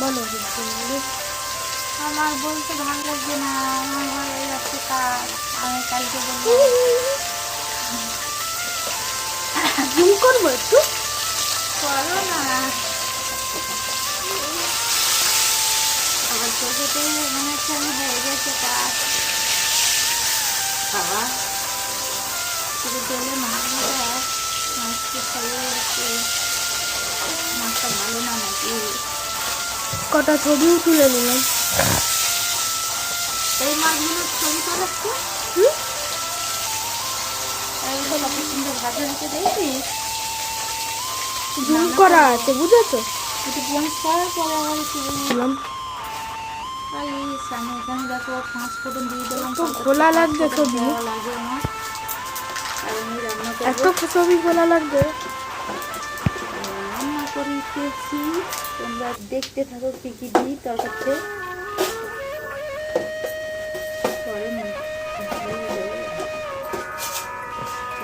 বলো আমার বলতে ভালো লাগছে না আমার হয়ে যাচ্ছে কাজ আমি কালকে বলব। জুম করব একটু? করো না। আমার চোখেতে মনে হচ্ছে আমি হয়ে গেছে কাজ। বাবা। শুধু তেলে মাছ মাছকে খাইয়ে মাছটা ভালো না নাকি? কটা ছবিও তুলে নিলাম। এই ছবি তো রাখছো হুম? জুম করা আছে বুঝেছ? খোলা লাগবে ছবি। এত ছবি খোলা লাগবে খেয়েছি তোমরা দেখতে থাকো কি কি দিই তরকারিতে।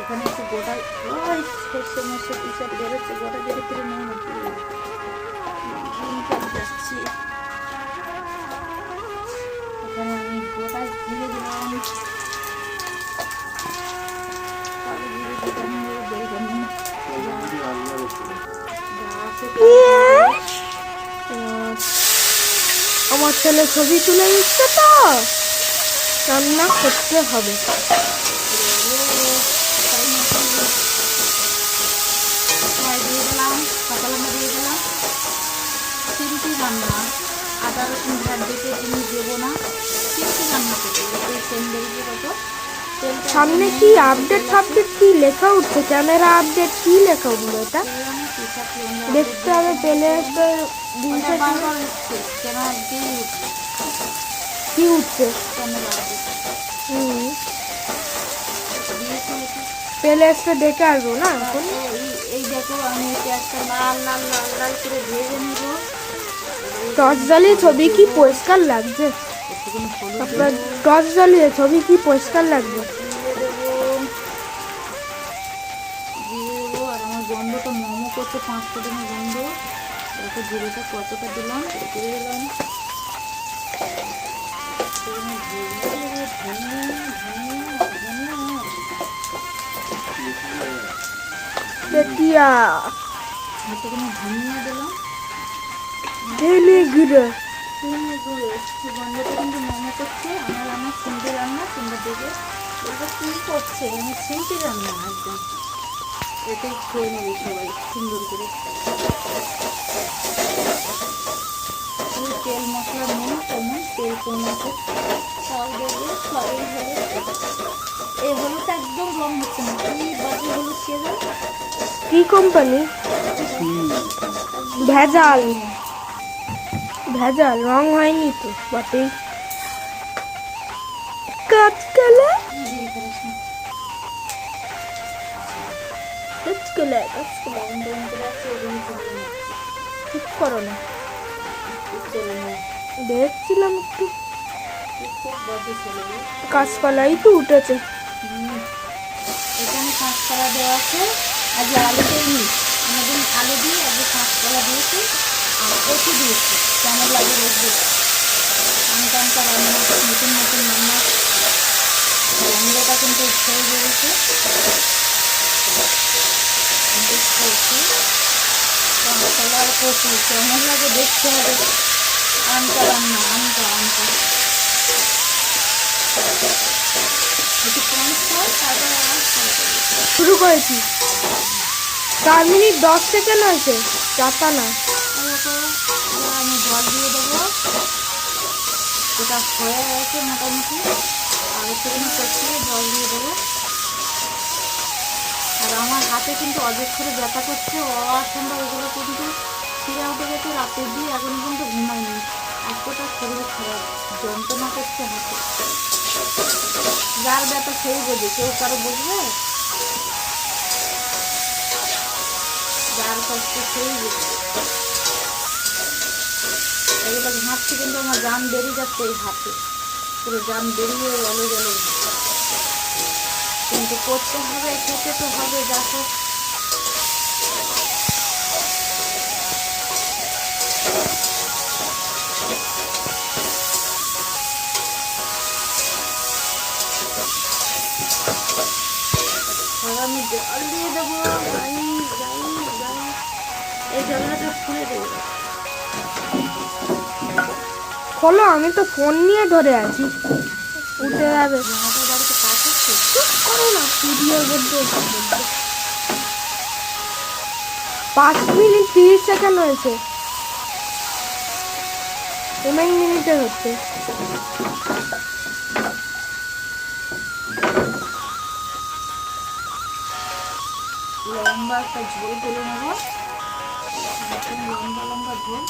এখানে একটু গোটা ওই শেষে মেশে পিসা বেরোচ্ছে? গোটা যাচ্ছি বেগুন। আহ, আমার ছেলে ছবি তুলে দিচ্ছে তো। রান্না করতে হবে। আদা রসুন ভাত দেখে জিনিস দেবো না সিম্পি রান্না করব যাতে সামনে কি আপডেট ফাপডেট কি লেখা উঠছে? ক্যামেরা আপডেট কি লেখা উঠল এটা? দেখতে হবে, পেলে কি উঠছে? পেলে এসে দেখে আসব না এখন? এই দেখো আমি লাল লাল লাল লাল করে ভেজে নেব টর্চ জ্বালিয়ে ছবি কি পরিষ্কার লাগছে? আপনার টর্চ জ্বালিয়ে ছবি কি পরিষ্কার দেবো আর আমার গন্ধটা মোমো করতে পাঁচ ফোটনের গন্ধ। দেখো জিরেটা কতটা দিলাম? দিয়ে দিলাম। ধনিয়া দিলাম। ধেনে গুঁড়ো। গন্ধটা কিন্তু মোমো করছে আমার সিম্পি রান্না দেখে এটা কি করছে রান্না একদম। এটাই খেয়ে নেবে সবাই সুন্দর করে। তেল মশলা নেই তেমন তেল কম আছে। তাও দেবে সবই এই একদম রং হচ্ছে না। কি বাজে হলুদ কি কোম্পানি ভেজাল। ভেজাল, রং হয়নি তো, বটে। কাঁচকলা দিয়ে কাঁচকলা ঠিক করো না। দেখছিলাম কাঁচকলাই তো উঠেছে। এখানে কাঁচকলা দেওয়া আছে। আলু আমাদের আলু দিয়ে আজ কাঁচকলা দিয়েছি। আর কচু দিয়েছি কেমন লাগে দেখবে আমি কামটা রান্না নতুন নতুন রান্না রান্নাটা কিন্তু বেরিয়েছে কিন্তু খেয়েছি কাঁচকলা আর কচু কেমন লাগে দেখতে হবে আমটা রান্না আমটা আমটা একটু। শুরু করেছি চার মিনিট দশ সেকেন্ড হয়েছে, চারটা না এবার আমি জল দিয়ে দেবো। এটা হয়ে গেছে মোটামুটি। আর একটুখানি কষিয়ে জল দিয়ে দেবো। আর আমার হাতে কিন্তু অজস্র ব্যথা করছে অসম্ভব ওগুলো কিন্তু। ফিরে উঠে গেছে, রাতে দিয়ে এখন কিন্তু ঘুমাইনি। এতটা শরীর খারাপ যন্ত্রণা করছে হাতে। যার ব্যথা সেই বোঝে কেউ কারও বুঝবে যার কষ্ট সেই বুঝবে এগুলো ঘাঁটছি কিন্তু আমার জাম বেরিয়ে যাচ্ছে এই হাতে পুরো জাম বেরিয়ে গেলে গেলে কিন্তু করতে হবে, খেতে তো হবে দেখো আমি জল দিয়ে দেবো। এই জলটা খুলে দেবো। খোলো, আমি তো ফোন নিয়ে ধরে আছি। উঠে যাবে। না পাঁচ মিনিট তিরিশ সেকেন্ড হয়েছে। অনেক মিনিটে হচ্ছে। লম্বা একটা ঝোল তুলে নেব। লম্বা লম্বা ঝোল।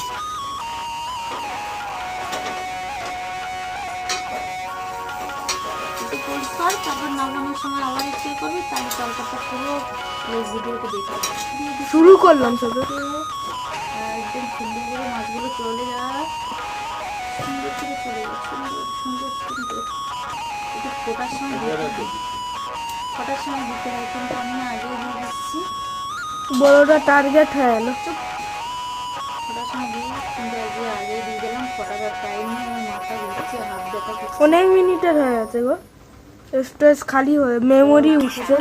তারপর নামানোর সময় আবার একটু ইয়ে করবি তাহলে তরকারিটা পুরো ওই ভিডিওতে দেখতে পাবি। দিয়ে দিচ্ছি শুরু করলাম সবে একদম সুন্দর করে মাছগুলো চলে যায় সুন্দর করে চলে যায় সুন্দর সুন্দর সুন্দর। একটু ফোটার সময় ফোটার সময় দিতে হয় কিন্তু আমি আগে দিয়ে দিচ্ছি। বড়টা টার্গেট হয়ে ফোটার সময় আগে দিয়ে টাইম মাথা ঘুরছে হাত ব্যথা করছে। অনেক মিনিটের হয়ে গেছে গো। স্টোরেজ খালি হয়ে মেমোরি উঠছে।